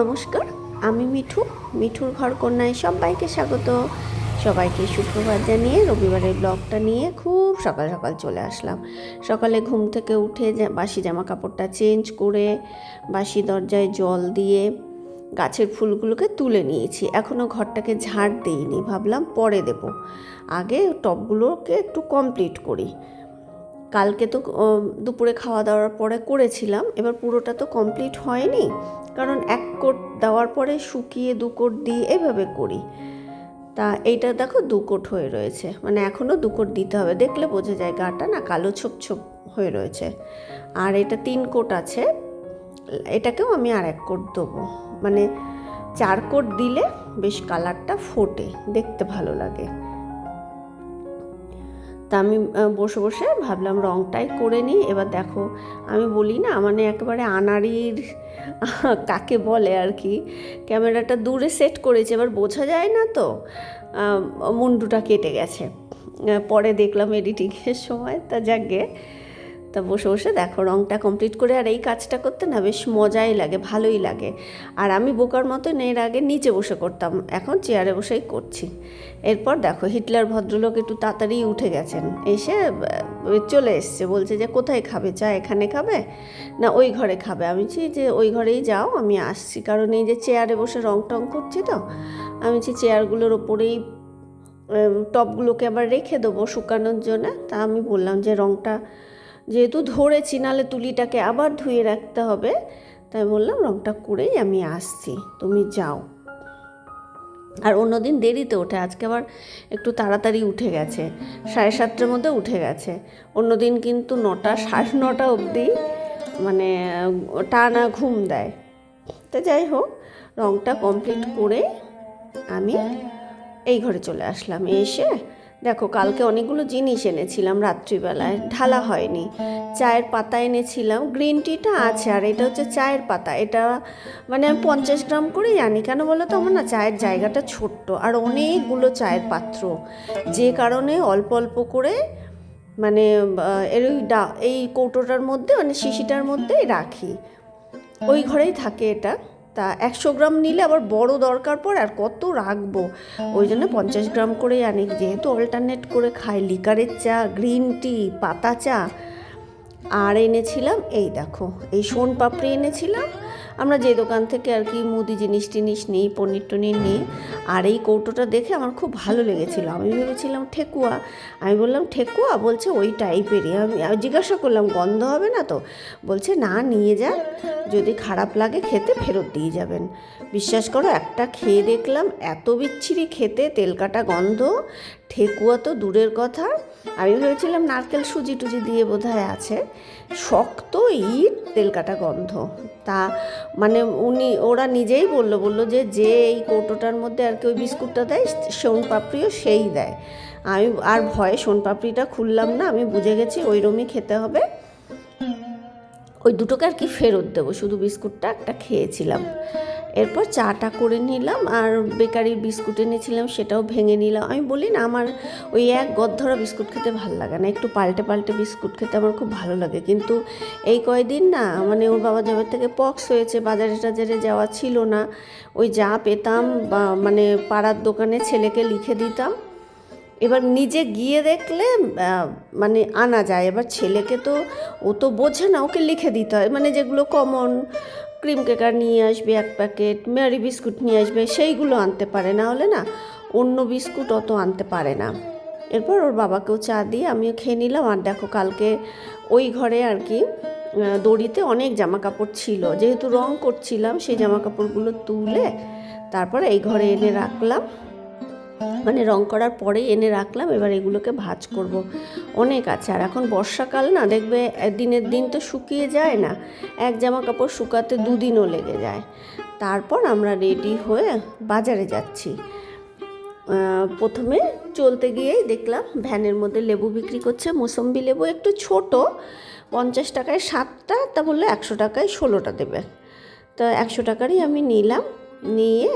নমস্কার, আমি মিঠু, মিঠুর ঘর কন্যায় সবাইকে স্বাগত। সবাইকে সুপ্রভাত জানিয়ে রবিবারের ব্লগটা নিয়ে খুব সকাল সকাল চলে আসলাম। সকালে ঘুম থেকে উঠে বাসি জামা কাপড়টা চেঞ্জ করে বাসি দরজায় জল দিয়ে গাছের ফুলগুলোকে তুলে নিয়েছি। এখনও ঘরটাকে ঝাড় দিইনি, ভাবলাম পরে দেব। আগে টবগুলোকে একটু কমপ্লিট করি। কালকে তো দুপুরে খাওয়া দাওয়ার পরে করেছিলাম, এবার পুরোটা তো কমপ্লিট হয়নি। কারণ এক কোট দেওয়ার পরে শুকিয়ে দু কোট দিই এভাবে করি। তা এইটা দেখো দু কোট হয়ে রয়েছে। মানে এখনও দু কোট দিতে হবে। দেখলে বোঝা যায় গাটা না কালো ছোপ ছোপ হয়ে রয়েছে। আর এটা তিন কোট আছে। এটাকেও আমি আর এক কোট দেবো। মানে চার কোট দিলে বেশ কালারটা ফোটে। দেখতে ভালো লাগে। তা আমি বসে বসে ভাবলাম রংটাই করে নিই। এবার দেখো, আমি বলি না মানে একেবারে আনাড়ির কাকে বলে আর কি, ক্যামেরাটা দূরে সেট করেছে, এবার বোঝা যায় না তো মুন্ডুটা কেটে গেছে। পরে দেখলাম এডিটিংয়ের সময়, তা যাকে তা বসে বসে দেখো রংটা কমপ্লিট করে আর এই কাজটা করতে না বেশ মজাই লাগে, ভালোই লাগে। আর আমি বোকার মতন এর আগে নিচে বসে করতাম, এখন চেয়ারে বসেই করছি। এরপর দেখো হিটলার ভদ্রলোক একটু তাড়াতাড়ি উঠে গেছেন, এসে চলে এসছে, বলছে যে কোথায় খাবে, চা এখানে খাবে না ওই ঘরে খাবে? আমি বলছি যে ওই ঘরেই যাও, আমি আসছি, কারণ এই যে চেয়ারে বসে রং টং করছি তো, আমি বলছি চেয়ারগুলোর ওপরেই টপগুলোকে আবার রেখে দেবো শুকানোর জন্য। তা আমি বললাম যে রংটা যেহেতু ধরেছি, নাহলে তুলিটাকে আবার ধুয়ে রাখতে হবে। তাই বললাম রংটা করেই আমি আসছি। তুমি যাও। আর অন্যদিন দেরিতে ওঠে। আজকে আবার একটু তাড়াতাড়ি উঠে গেছে। সাড়ে সাতটার মধ্যে উঠে গেছে। অন্যদিন কিন্তু নটা, সাড়ে নটা অবধি মানে টানা ঘুম দেয়। তো যাই হোক, রংটা কমপ্লিট করে আমি এই ঘরে চলে আসলাম। এসে দেখো কালকে অনেকগুলো জিনিস এনেছিলাম রাত্রিবেলায় ঢালা হয়নি। চায়ের পাতা এনেছিলাম গ্রিন টিটা আছে আর এটা হচ্ছে চায়ের পাতা। এটা মানে আমি পঞ্চাশ গ্রাম করেই জানি কেন বলো তো? আমার না চায়ের জায়গাটা ছোট্ট আর অনেকগুলো চায়ের পাত্র। যে কারণে অল্প অল্প করে মানে এর ওই ডা এই কৌটোটার মধ্যে মানে শিশিটার মধ্যেই রাখি। ওই ঘরেই থাকে এটা। তা একশো গ্রাম নিলে আবার বড় দরকার পড়ে, আর কত রাখব? ওই জন্য পঞ্চাশ গ্রাম করেই আনি। যেহেতু অল্টারনেট করে খাই, লিকারের চা গ্রিন টি পাতা চা, আর এনেছিলাম এই দেখো, এই সোন পাপড়ি এনেছিলাম আমরা যে দোকান থেকে আর কি মুদি জিনিস টিনিস নিই, পনির টনির নিই, আর এই কৌটোটা দেখে আমার খুব ভালো লেগেছিলো। আমি ভেবেছিলাম ঠেকুয়া। আমি বললাম, ঠেকুয়া? বলছে, ওই টাইপেরই আমি জিজ্ঞাসা করলাম, গন্ধ হবে না তো? বলছে, না, নিয়ে যান যদি খারাপ লাগে খেতে ফেরত দিয়ে যাবেন। বিশ্বাস করো, একটা খেয়ে দেখলাম, এত বিচ্ছিরি খেতে, তেল কাটা গন্ধ, ঠেকুয়া তো দূরের কথা। আমি ভেবেছিলাম, নারকেল সুজি টুজি দিয়ে বোধহয় আছে। শক্ত ইট, তেল কাটা গন্ধ। তা মানে উনি, ওরা নিজেই বলল বলল যে যে এই কৌটোটার মধ্যে আর কি ওই বিস্কুটটা দেয়, সোন পাপড়িও সেই দেয়। আমি, আর ভয়ে সোন পাপড়িটা খুললাম না, আমি বুঝে গেছি ওই রমই খেতে হবে। ওই দুটোকে আর কি ফেরত দেবো, শুধু বিস্কুটটা একটা খেয়েছিলাম। এরপর চাটা করে নিলাম আর বেকারির বিস্কুট এনেছিলাম, সেটাও ভেঙে নিলাম। আমি বলি না, আমার ওই এক গদ্ধরা বিস্কুট খেতে ভালো লাগে না। একটু পাল্টে পাল্টে বিস্কুট খেতে আমার খুব ভালো লাগে। কিন্তু এই কয়দিন না মানে ওর বাবা যাবার থেকে পক্স হয়েছে, বাজারে টাজারে যাওয়া ছিল না। ওই যা পেতাম বা মানে পাড়ার দোকানে ছেলেকে লিখে দিতাম। এবার নিজে গিয়ে দেখলে মানে আনা যায়। এবার ছেলেকে তো ও তো বোঝে না, ওকে লিখে দিতে হয়। মানে যেগুলো কমন ক্রিম কেকার নিয়ে আসবে, এক প্যাকেট মেরি বিস্কুট নিয়ে আসবে, সেইগুলো আনতে পারে। না হলে না, অন্য বিস্কুট অত আনতে পারে না। এরপর ওর বাবাকেও চা দিয়ে আমিও খেয়ে নিলাম। আর দেখো, কালকে ওই ঘরে আর কি দড়িতে অনেক জামা কাপড় ছিল। যেহেতু রং করছিলাম, সেই জামা কাপড়গুলো তুলে তারপর এই ঘরে এনে রাখলাম। মানে রং করার পরে এনে রাখলাম, এবার এগুলোকে ভাজ করব। অনেক আছে। আর এখন বর্ষাকাল না, দেখবে দিনের দিন তো শুকিয়ে যায় না, এক জামা কাপড় শুকাতে দুদিনও লেগে যায়। তারপর আমরা রেডি হয়ে বাজারে যাচ্ছি। প্রথমে চলতে গিয়েই দেখলাম ভ্যানের মধ্যে লেবু বিক্রি করছে। মোসম্বি লেবু একটু ছোট, পঞ্চাশ টাকায় সাতটা, তা বললে একশো টাকায় ষোলোটা দেবে। তো একশো টাকারই আমি নিলাম। নিয়ে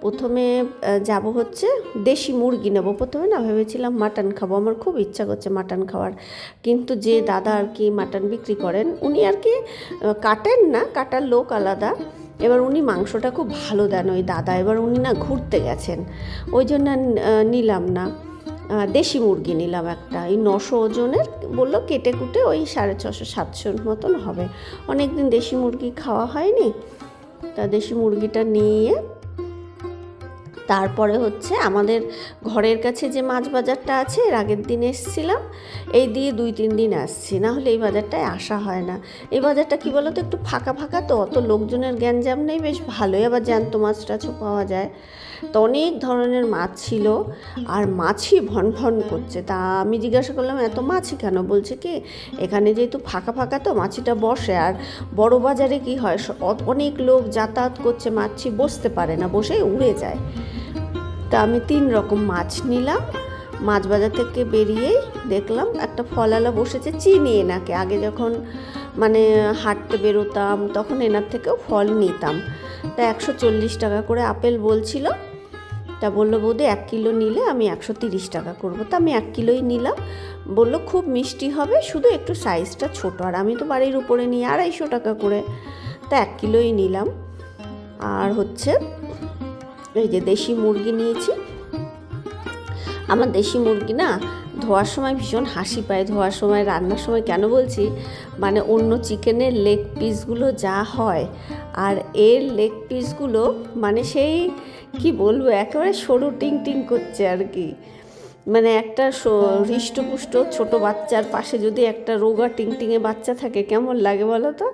প্রথমে যাব হচ্ছে দেশি মুরগি নেব। প্রথমে না ভেবেছিলাম মাটন খাব। আমার খুব ইচ্ছা করছে মাটন খাওয়ার। কিন্তু যে দাদা আর কি মাটন বিক্রি করেন, উনি আর কি কাটেন না, কাটার লোক আলাদা। এবার উনি মাংসটা খুব ভালো দেন ওই দাদা। এবার উনি না ঘুরতে গেছেন। ওই জন্য নিলাম না। দেশি মুরগি নিলাম একটা। এই নশো ওজনের বলল কেটে কুটে ওই সাড়ে ছশো সাতশোর মতন হবে। অনেক দিন দেশি মুরগি খাওয়া হয়নি। তা দেশি মুরগিটা নিয়ে তারপরে হচ্ছে আমাদের ঘরের কাছে যে মাছ বাজারটা আছে, এর আগের দিন এসছিলাম। এই দিয়ে দুই তিন দিন আসছি, না হলে এই বাজারটায় আসা হয় না। এই বাজারটা কি বলতো, একটু ফাঁকা ফাঁকা তো, অত লোকজনের গ্যাঞ্জাম নেই, বেশ ভালোই আবার জ্যান্ত মাছ টাছও পাওয়া যায়। তো অনেক ধরনের মাছ ছিল আর মাছই ভন ভন করছে। তা আমি জিজ্ঞাসা করলাম, এত মাছই কেন? বলছে কি, এখানে যেহেতু ফাঁকা ফাঁকা তো মাছিটা বসে আর বড় বাজারে কি হয় অনেক লোক যাতায়াত করছে, মাছি বসতে পারে না, বসে উড়ে যায়। তা আমি তিন রকম মাছ নিলাম। মাছ বাজার থেকে বেরিয়েই দেখলাম একটা ফলালা বসেছে, চিনি এনাকে। আগে যখন মানে হাঁটতে বেরোতাম, তখন এনার থেকেও ফল নিতাম। তা একশো চল্লিশ টাকা করে আপেল বলছিল। তা বলল, বৌদি, এক কিলো নিলে আমি একশো তিরিশ টাকা করব। তা আমি এক কিলোই নিলাম। বলল, খুব মিষ্টি হবে, শুধু একটু সাইজটা ছোটো, আর আমি তো বাড়ির উপরে নিই আড়াইশো টাকা করে। তা এক কিলোই নিলাম। আর হচ্ছে, এই যে দেশি মুরগি নিয়েছি। আমার দেশি মুরগি না, ধোয়ার সময় ভীষণ হাসি পায়। ধোয়ার সময়, রান্নার সময় কেন বলছি? মানে অন্য চিকেনের লেগ পিসগুলো যা হয়, আর এর লেগ পিসগুলো মানে সেই কি বলব? একেবারে সরু টিং টিং করছে আর কি। মানে একটা স- হৃষ্টপুষ্ট ছোট বাচ্চার পাশে যদি একটা রোগা টিংটিঙে বাচ্চা থাকে কেমন লাগে বলো তো?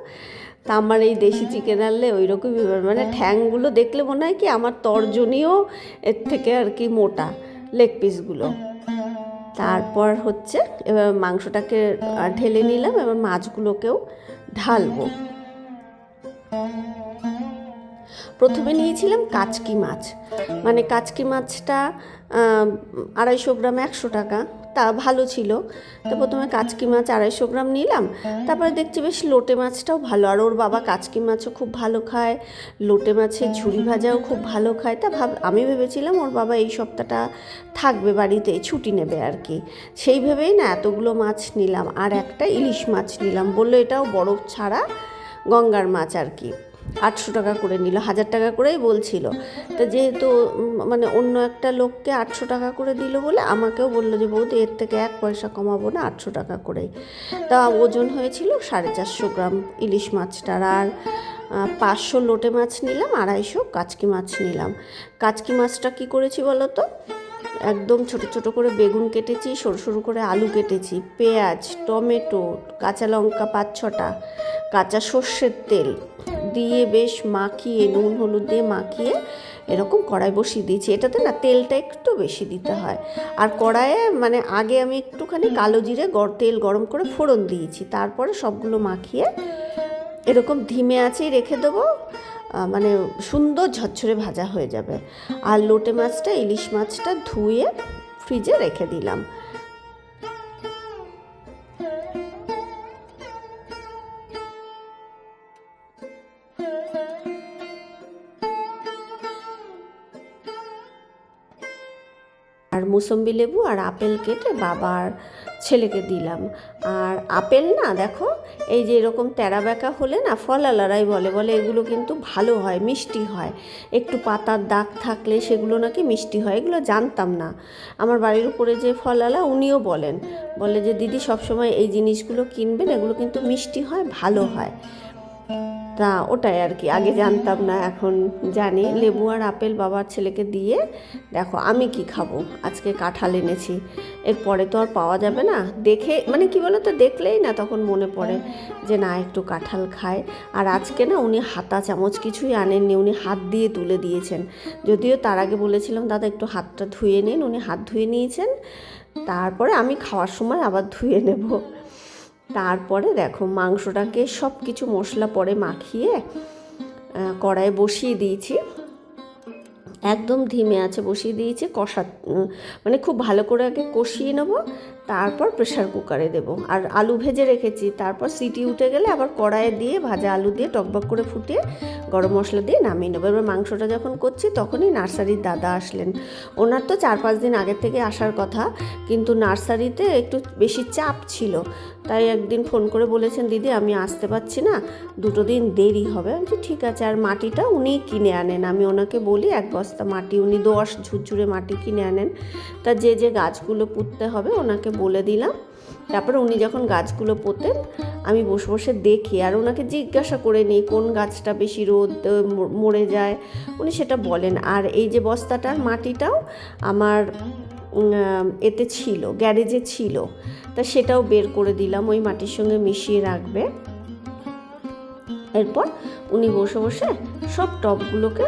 তা আমার এই দেশি চিকেন আনলে ওই রকমই মানে ঠ্যাংগুলো দেখলে মনে হয় কি আমার তর্জনীয় এর থেকে আর কি মোটা লেগ পিসগুলো তারপর হচ্ছে এবার মাংসটাকে ঢেলে নিলাম এবার মাছগুলোকেও ঢালবো। প্রথমে নিয়েছিলাম কাচকি মাছ। মানে কাচকি মাছটা আড়াইশো গ্রাম একশো টাকা, তা ভালো ছিল। তো প্রথমে কাচকি মাছ আড়াইশো গ্রাম নিলাম। তারপরে দেখছি বেশ লোটে মাছটাও ভালো। আর ওর বাবা কাচকি মাছও খুব ভালো খায়, লোটে মাছের ঝুড়ি ভাজাও খুব ভালো খায়। তা ভাব, আমি ভেবেছিলাম ওর বাবা এই সপ্তাহটা থাকবে বাড়িতে, ছুটি নেবে আর কি। সেই ভেবেই না এতগুলো মাছ নিলাম। আর একটা ইলিশ মাছ নিলাম। বলল এটাও বরফ ছাড়া গঙ্গার মাছ আর কি। আটশো টাকা করে নিল, হাজার টাকা করেই বলছিল। তো যেহেতু মানে অন্য একটা লোককে আটশো টাকা করে দিল বলে আমাকেও বলল যে, বৌদি, এর থেকে এক পয়সা কমাবো না, আটশো টাকা করেই। তা ওজন হয়েছিল সাড়ে চারশো গ্রাম ইলিশ মাছটার আর পাঁচশো লোটে মাছ নিলাম, আড়াইশো কাচকি মাছ নিলাম। কাচকি মাছটা কি করেছি বলো তো? একদম ছোট ছোট করে বেগুন কেটেছি, সরু সরু করে আলু কেটেছি, পেঁয়াজ, টমেটো, কাঁচা লঙ্কা পাঁচ ছটা, কাঁচা সর্ষের তেল দিয়ে বেশ মাখিয়ে, নুন, হলুদ দিয়ে মাখিয়ে এরকম কড়াই বসিয়ে দিয়েছি। এটাতে না তেলটা একটু বেশি দিতে হয়। আর কড়াইয়ে মানে আগে আমি একটুখানি কালো জিরে, গর, তেল গরম করে ফোড়ন দিয়েছি। তারপরে সবগুলো মাখিয়ে এরকম ধিমে আঁচেই রেখে দেবো। মানে সুন্দর ঝরঝরে ভাজা হয়ে যাবে। আর লোটে মাছটা, ইলিশ মাছটা ধুয়ে ফ্রিজে রেখে দিলাম। আর মুসম্বি লেবু আর আপেল কেটে বাবার ছেলেকে দিলাম। আর আপেল না, দেখো, এই যে এরকম তেরা বেঁকা হলে না ফলালারাই বলে বলে এগুলো কিন্তু ভালো হয়, মিষ্টি হয়। একটু পাতার দাগ থাকলে সেগুলো নাকি মিষ্টি হয়, এগুলো জানতাম না। আমার বাড়ির উপরে যে ফলালা উনিও বলেন, বলে যে, দিদি সবসময় এই জিনিসগুলো কিনবেন, এগুলো কিন্তু মিষ্টি হয়, ভালো হয়। তা ওটাই আর কি, আগে জানতাম না, এখন জানি। লেবু আর আপেল বাবার ছেলেকে দিয়ে দেখো আমি কি খাব, আজকে কাঁঠাল এনেছি। এরপরে তো আর পাওয়া যাবে না। দেখে মানে কি বলো তো দেখলেই না তখন মনে পড়ে যে না, একটু কাঁঠাল খায়। আর আজকে না উনি হাতা চামচ কিছুই আনেননি, উনি হাত দিয়ে তুলে দিয়েছেন। যদিও তার আগে বলেছিলাম, দাদা, একটু হাতটা ধুয়ে নিন। উনি হাত ধুয়ে নিয়েছেন। তারপরে আমি খাওয়ার সময় আবার ধুয়ে নেব। তারপরে দেখো মাংসটাকে সব কিছু মশলা পরে মাখিয়ে কড়াই বসিয়ে দিয়েছি। একদম ধিমে আছে, বসিয়ে দিয়েছি, কষা মানে খুব ভালো করে আগে কষিয়ে নেব, তারপর প্রেশার কুকারে দেবো। আর আলু ভেজে রেখেছি, তারপর সিটি উঠে গেলে আবার কড়াইয়ে দিয়ে ভাজা আলু দিয়ে টকবক করে ফুটিয়ে গরম মশলা দিয়ে নামিয়ে নেব। এবার মাংসটা যখন করছি, তখনই নার্সারির দাদা আসলেন। ওনার তো চার পাঁচ দিন আগের থেকে আসার কথা, কিন্তু নার্সারিতে একটু বেশি চাপ ছিল। তাই একদিন ফোন করে বলেছেন, দিদি, আমি আসতে পারছি না, দুটো দিন দেরি হবে। আমি ঠিক আছে। আর মাটিটা উনি কিনে আনেন। আমি ওনাকে বলি, এক বস্তা মাটি। উনি দোয়াশ ঝুরঝুরে মাটি কিনে আনেন। তা যে যে গাছগুলো পুঁততে হবে ওনাকে বলে দিলাম। তারপরে উনি যখন গাছগুলো পোতেন, আমি বসে বসে দেখি। আর ওনাকে জিজ্ঞাসা করে নিই, কোন গাছটা বেশি রোদ মরে যায়? উনি সেটা বলেন, আর এই যে বস্তাটার মাটিটাও আমার এতে ছিল, গ্যারেজে ছিল। তা সেটাও বের করে দিলাম, ওই মাটির সঙ্গে মিশিয়ে রাখবে। এরপর উনি বসে বসে সব টবগুলোকে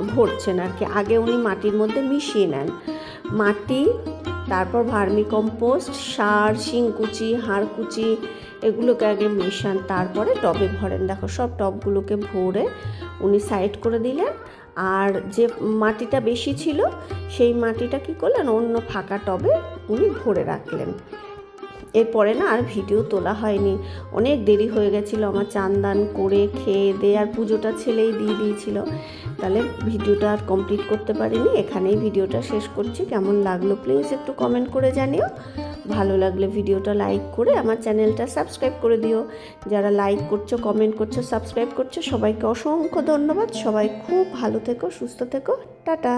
ভরছেন আর কি। আগে উনি মাটির মধ্যে মিশিয়ে নেন। মাটি, তারপর ভার্মি কম্পোস্ট সার, শিংকুচি, হাড়কুচি, এগুলোকে আগে মেশান, তারপরে টবে ভরেন। দেখো, সব টবগুলোকে ভরে উনি সাইড করে দিলেন। আর যে মাটিটা বেশি ছিল, সেই মাটিটা কি করলেন? অন্য ফাঁকা টবে উনি ভরে রাখলেন। এরপরে না আর ভিডিও তোলা হয়নি। অনেক দেরি হয়ে গেছিল আমার চান দান করে খেয়ে দিয়ে আর পুজোটা ছেলেই দিয়ে দিয়েছিল। তাহলে ভিডিওটা আর কমপ্লিট করতে পারিনি। এখানেই ভিডিওটা শেষ করছি। কেমন লাগল প্লিজ একটু কমেন্ট করে জানিও। ভালো লাগলে ভিডিওটা লাইক করে আমার চ্যানেলটা সাবস্ক্রাইব করে দিও। যারা লাইক করছ কমেন্ট করছ সাবস্ক্রাইব করছ, সবাইকে অসংখ্য ধন্যবাদ। সবাই খুব ভালো থেকো, সুস্থ থেকো। টাটা।